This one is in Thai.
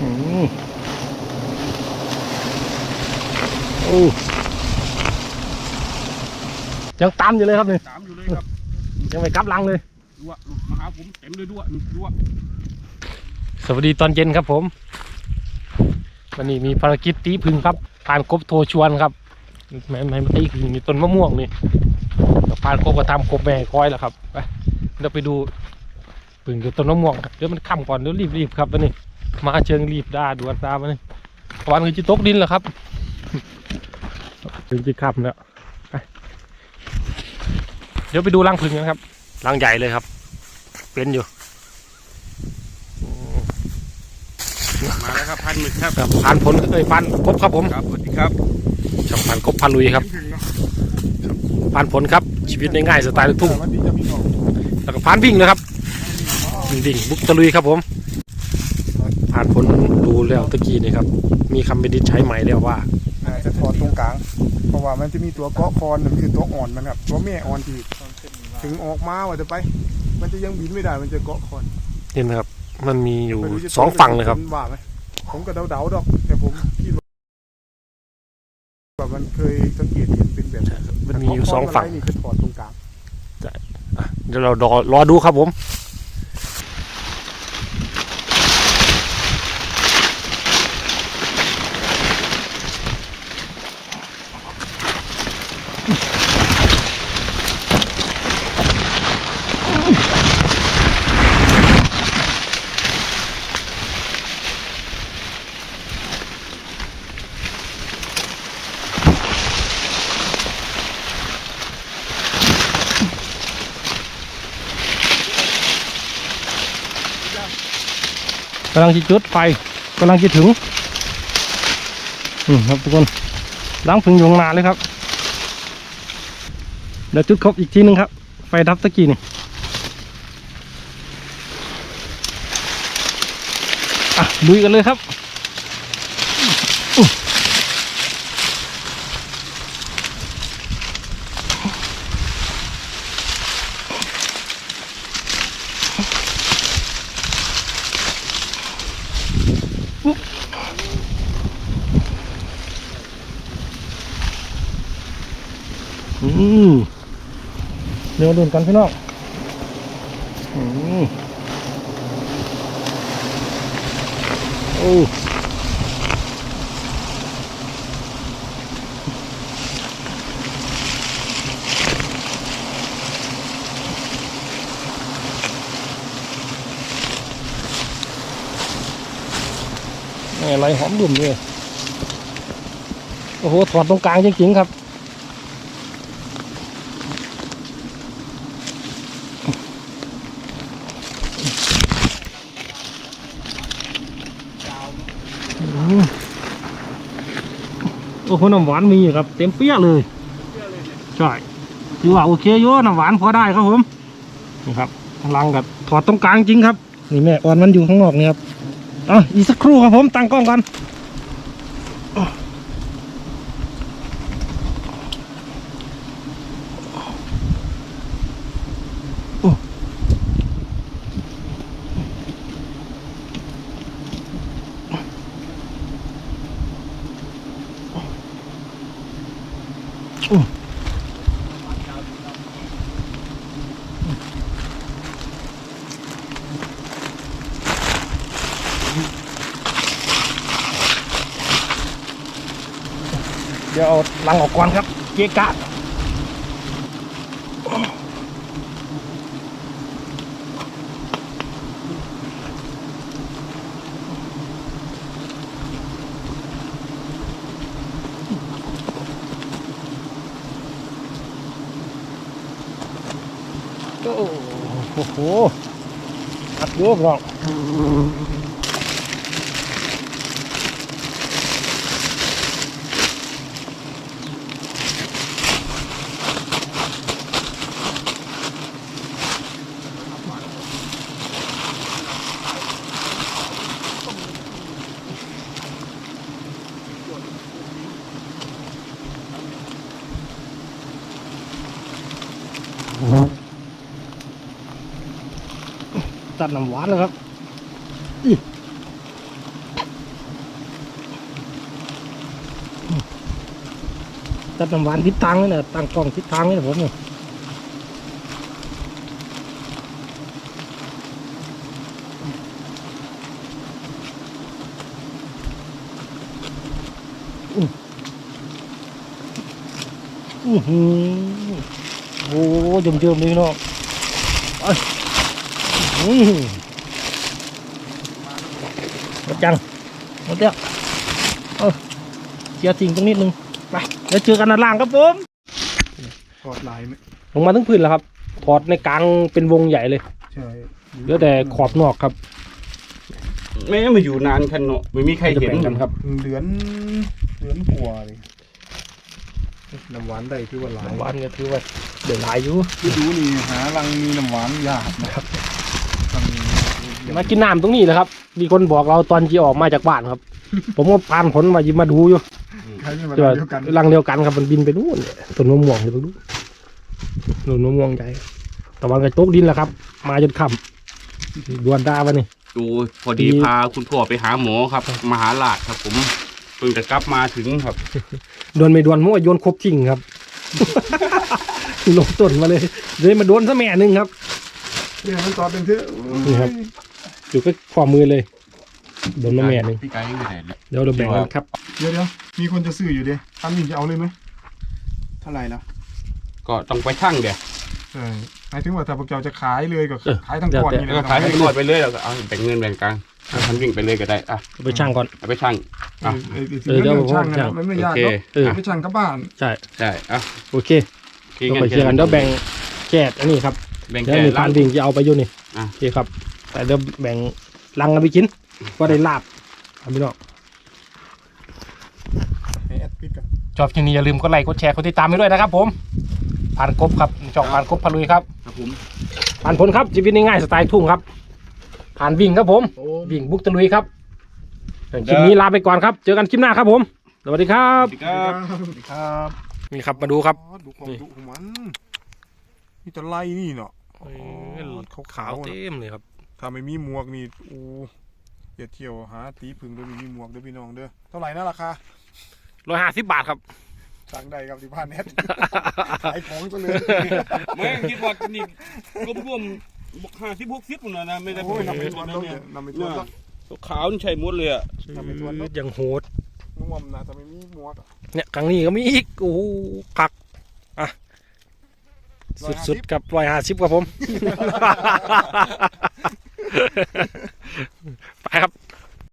อืมโอ้ยังตามอยู่เลยครับนี่ตามอยู่เลยครับ ยังไม่กลับหลังเลยดัวหลุดมาหาผมเต็มเลยดัวหนึ่งดัวสวัสดีตอนเย็นครับผม วันนี้มีภารกิจตีพึ่งครับพานกบโทรชวนครับแม่แม่มาตีพึ่งอยู่ต้นมะม่วงนี่พานกบก็ทำกบแม่คอยแล้วครับไปเราไปดูพึ่งอยู่ต้นมะม่วงครับเดี๋ยวมันค่ำก่อนเดี๋ยวรีบรีบครับวันนี้ มาเชิงรีบด้าด่วนตามมาเลยวันคือจะตกดินแล้วครับถึงจะค่ำแล้วไปเดี๋ยวไปดูรังพึ่งกันครับรังใหญ่เลยครับ เป็นอยู่มาแล้วครับพันหมึกครับครับพันผลเอ้ยพันกบครับผมครับสวัสดีครับช่องพันกบพันลุยครับถึงเนาะพันผลครับ ชีวิตง่ายๆสไตล์ลูกทุ่งวันนี้จะมีของแล้วก็พันวิ่งนะครับวิ่งวิ่งบุกตะลุยครับผมผ่านผ ลดูแล้วตะกี้นี่ครับ มีคำเป็นดิษใช้ใหม่แล้วว่าอาจจะถอดตรงกลาง เพราะว่ามันจะมีตัวเกาะคอนหนึ่งคือตัวอ่อนมันครับตัวแม่อ่อนที่ถึงออกมาว่าจะไป มันจะยังบินไม่ได้มันจะเกาะคอนนี่นะครับ มันมีอยู่ไม่รู้จะสองฝั่งเลยครับป็นว่าไหมผมก็เดาๆดอก แต่ผมคิดว่าว่ามันเคยสังเกตเห็นเป็นแบบนั้นมันมีอยู่สองฝั่งแต่เกาะคนอะไรนี่คือถอดตรงกลางอะเดี๋ยวเรารอรอดูครับผม กำลังจะจุดไฟกำลังจะถึงอืมครับทุกคนล้างพึ่งอยู่นางนาเลยครับเดี๋ยวจุดครบอีกทีหนึงครับ ไฟดับตะกี้นี่อะลุยกันเลยครับ อื้ออืมเดี๋ยวดูกันพี่น้องอืมโอ้ แม่ไรหอมดุ่มเลยโอ้โหถอดตรงกลางจริงๆครับโอ้โหน้ำหวานมีอยู่ครับ เต็มเปี้ยเลยใช่ถือว่าโอเคโยน้ำหวานพอได้ครับผมนี่ครับลังกับถอดตรงกลางจริงครับ นี่แม่อ่อนมันอยู่ข้างนอกนี่ครับ อะอีกสักครู่ครับผมตั้งกล้องก่อนโอ้ เดี๋ยวเอาลังออกก่อนครับ เกะกะโอ้โหอัดเยอะพี่น้อง ตัดน้ำหวานแล้วครับตัดน้ำหวานทิศทางนี่นะตั้งกล้องทิศทางนี่นะผมเนี่ยอือหือ โอ้เจิมเจิมๆเลยเนาะไปอื้อหือหมดยังหมดแล้วเออเคลียร์ทิ้งตรงนิดนึงไปเดี๋ยวเจอกันด้านล่างครับผมถอดลายไหมลงมาทั้งพื้นแล้วครับถอดในกลางเป็นวงใหญ่เลยใช่เหลือแต่ขอบนอกครับแม่มาอยู่นานขนาดไม่มีใครจะเห็นแบ่งกันครับเหลือนเหลือนกลัวเลย น้ำหวานได้คือว่าหลายน้ำหวานก็ถือว่าเดือดหลายอยู่ที่ดูนี่หารังมีน้ำหวานยากนะครับรังมีมากินน้ำตรงนี้แหละครับ มีคนบอกเราตอนที่ออกมาจากบ้านครับ ผมก็พานผลมายิมาดูอยู่ใครเป็นมาที่ว่าเดียวกันรังเดียวกันครับมันบินไปนู่นเนี่ยต้นมะม่วงอยู่ตรงนู้นต้นมะม่วงใหญ่ตะวันกระโจกดินแล้วครับ มาจนค่ำดวนดาวันนี้ดูพอดีดีพาคุณพ่อไปหาหมอครับ มหาลาดครับผม เพิ่งจะกลับมาถึงครับดวนไม่ดวนมั่วโยนครบทิ้งครับ ลงต้นมาเลยเลยมาโดนซะแม่หนึ่งครับเนี่ยมันต่อเป็นเทือนี่ครับอยู่ก็ข้อมือเลยโดนมาแม่หนึ่งพี่ไก่อยู่ไหนเนี่ยเดี๋ยวเราแบ่งกันครับเดี๋ยวเดี๋ยวมีคนจะซื้ออยู่ดิทำมินจะเอาเลยไหมเท่าไหร่แล้วก็ต้องไปช่างเดี๋ยวใช่หมายถึงว่าถ้าพวกเจ้าจะขายเลยก็เออขายทั้งก้อนนี่แล้วนะก็ขายให้หมดไปเลยแล้วก็เอาแบ่งเงินแบ่งกันเอาทันวิ่งไปเลยก็ได้อะเอาไปช่างก่อนเอาไปช่างเออเออถึงเออเดี๋ยวเรื่องช่างผมช่างนะมันไม่โอยากเคหรอกเออไปช่างกับบ้านใช่ ใช่อะโอเคทิ้งต้องไปเคลียร์กันเดี๋ยวแบ่งแกดอันนี้ครับแบ่งเดี๋ยวแค่มีล้าพานนวิ่งจะเอาไปอยู่นี่อะ โอเคครับ แต่เดี๋ยวแบ่งลังกันไปกินก็ได้ลาบครับพี่น้องให้แอดปิดกัน ชอบคลิปนี้อย่าลืมกดไลค์กดแชร์กดติดตามไปด้วยนะครับ ผมผ่านกบครับช่องผ่านกบพลุยครับครับผม ผ่านผลครับชีวิตง่ายๆสไตล์ทุ่งครับ ผ่านวิ่งครับผมโอ้วิ่งบุกตะลุยครับ คลิปนี้ลาไปก่อนครับ เจอกันคลิปหน้าครับผม สวัสดีครัสบวัสดีครับสวัสดีครับนี่ครับมาดูครับอ๋อดูความนี่ดุของมันนี่จะไล่นี่เนาะขาวเต็มเลยครับถ้าไม่มีหมวกนี่อูอย่าเที่ยวหาตีพึ่งโดยไม่มีหมวกเด้อพี่น้องเด้อเท่าไหร่นะราคาร้อยห้าสิบบาทครับสั่งได้ครับที่บ้านแอดขายของซะเลยแม่งคิดว่านี่รวมๆบอกห้าสิบหกสิบนะนะไม่ได้โอ้ยนำไปเป็นทวนนะแล้วเนี่เนี่ยยนำไปทวนแล้ว ขาวนี่ใช่หมดเลยอะทำไมตัวรถยังโหดน่วมนะถ้าไม่มีหมวกอะเนี่ยครั้งนี้ก็มีอีกโอ้โหคักอะสุดๆกับร้อยห้าสิบครับผม ไปครับ